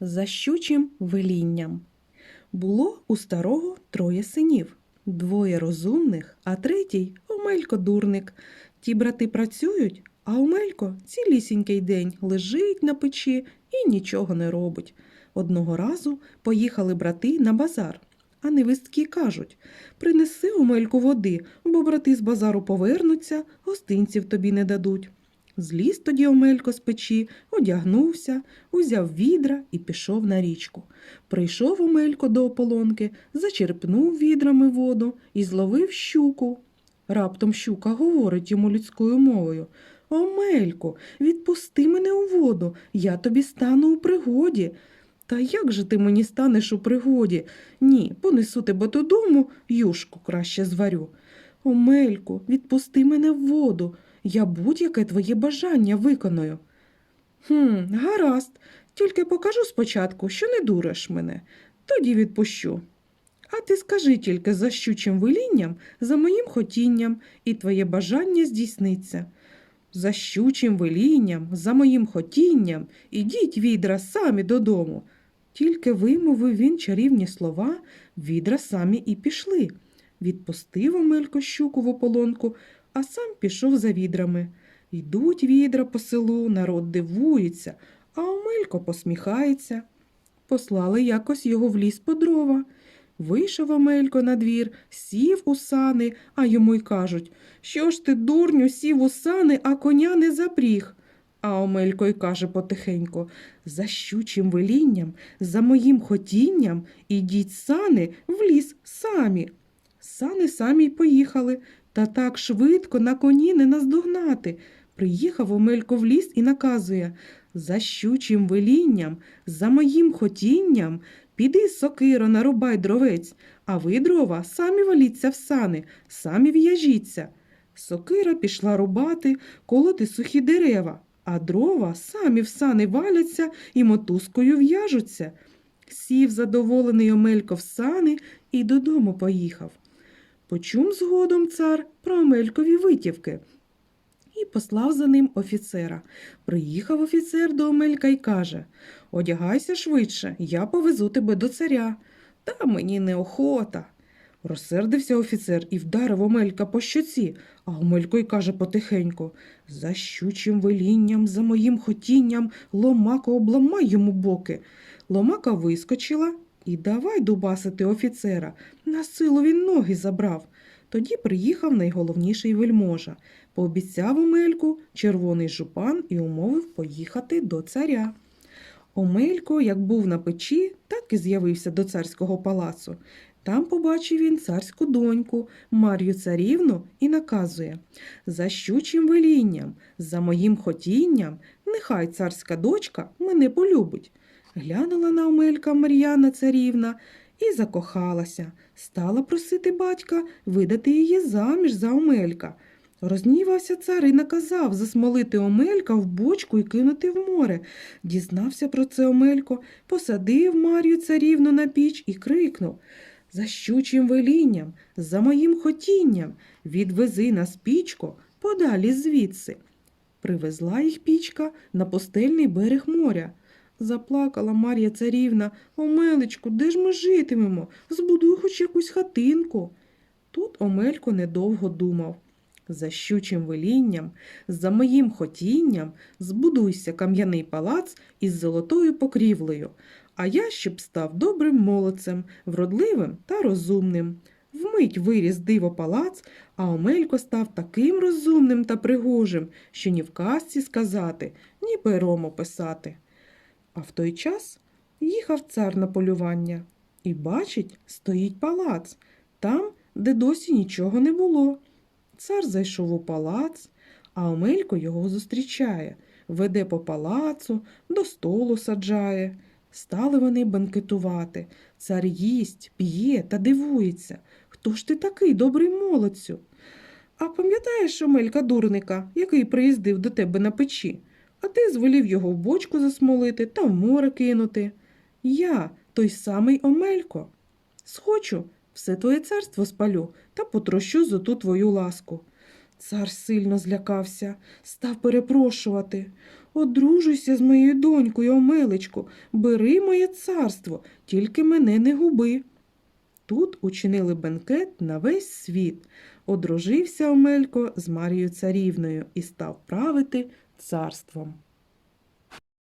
за щучим велінням. Було у старого троє синів, двоє розумних, а третій Омелько дурник. Ті брати працюють, а Омелько цілісінький день лежить на печі і нічого не робить. Одного разу поїхали брати на базар. А невістки кажуть принеси Омельку води, бо брати з базару повернуться, гостинців тобі не дадуть. Зліз тоді Омелько з печі, одягнувся, узяв відра і пішов на річку. Прийшов Омелько до ополонки, зачерпнув відрами воду і зловив щуку. Раптом щука говорить йому людською мовою Омелько, відпусти мене у воду, я тобі стану у пригоді. Та як же ти мені станеш у пригоді? Ні, понесу тебе додому, юшку краще зварю. Омельку, відпусти мене в воду, я будь-яке твоє бажання виконую. Хм, гаразд, тільки покажу спочатку, що не дуриш мене, тоді відпущу. А ти скажи тільки за щучим велінням, за моїм хотінням, і твоє бажання здійсниться. За щучим велінням, за моїм хотінням, ідіть відра самі додому. Тільки вимовив він чарівні слова, відра самі і пішли. Відпустив Омелько щуку в ополонку, а сам пішов за відрами. Йдуть відра по селу, народ дивується, а Омелько посміхається. Послали якось його в ліс по дрова. Вийшов Омелько на двір, сів у сани, а йому й кажуть Що ж ти, дурню, сів у сани, а коня не запріг. А Омелько й каже потихеньку За щучим велінням, за моїм хотінням, ідіть сани в ліс самі. Сани самі й поїхали, та так швидко на коні не наздогнати. Приїхав Омелько в ліс і наказує За щучим велінням, за моїм хотінням, піди, сокиро, нарубай дровець, а ви, дрова, самі валіться в сани, самі в'яжіться. Сокира пішла рубати, колоти сухі дерева, а дрова самі в сани валяться і мотузкою в'яжуться. Сів задоволений Омелько в сани і додому поїхав. Почум згодом цар про Омелькові витівки і послав за ним офіцера. Приїхав офіцер до Омелька і каже Одягайся швидше, я повезу тебе до царя. Та мені неохота. Розсердився офіцер і вдарив Омелька по щоці, а Омелько й каже потихеньку За щучим велінням, за моїм хотінням, ломако обламай йому боки. Ломака вискочила і давай дубасити офіцера. На силу він ноги забрав. Тоді приїхав найголовніший вельможа. Пообіцяв Омельку червоний жупан і умовив поїхати до царя. Омелько, як був на печі, так і з'явився до царського палацу. Там побачив він царську доньку, Мар'ю царівну, і наказує За щучим велінням, за моїм хотінням, нехай царська дочка мене полюбить. Глянула на Омелька Мар'яна царівна і закохалася, стала просити батька видати її заміж за Омелька. Рознівався цар і наказав засмолити Омелька в бочку і кинути в море. Дізнався про це Омелько, посадив Мар'ю царівну на піч і крикнув За щучим велінням, за моїм хотінням, відвези нас пічко подалі звідси. Привезла їх пічка на постельний берег моря. Заплакала Мар'я царівна. Омелечку, де ж ми житимемо? Збудуй хоч якусь хатинку. Тут Омелько недовго думав. За щучим велінням, за моїм хотінням, збудуйся кам'яний палац із золотою покрівлею, а я щоб став добрим молодцем, вродливим та розумним. Вмить виріс диво палац, а Омелько став таким розумним та пригожим, що ні в казці сказати, ні пером описати. А в той час їхав цар на полювання і бачить, стоїть палац, там, де досі нічого не було. Цар зайшов у палац, а Омелько його зустрічає, веде по палацу, до столу саджає. Стали вони банкетувати. Цар їсть, п'є та дивується. Хто ж ти такий, добрий молодцю? А пам'ятаєш Омелька дурника, який приїздив до тебе на печі? А ти звелів його в бочку засмолити та в море кинути. Я, той самий Омелько. Схочу, все твоє царство спалю та потрощу за ту твою ласку. Цар сильно злякався, став перепрошувати. Одружуйся з моєю донькою, Омелечко, бери моє царство, тільки мене не губи. Тут учинили бенкет на весь світ. Одружився Омелько з Марією царівною і став правити царством.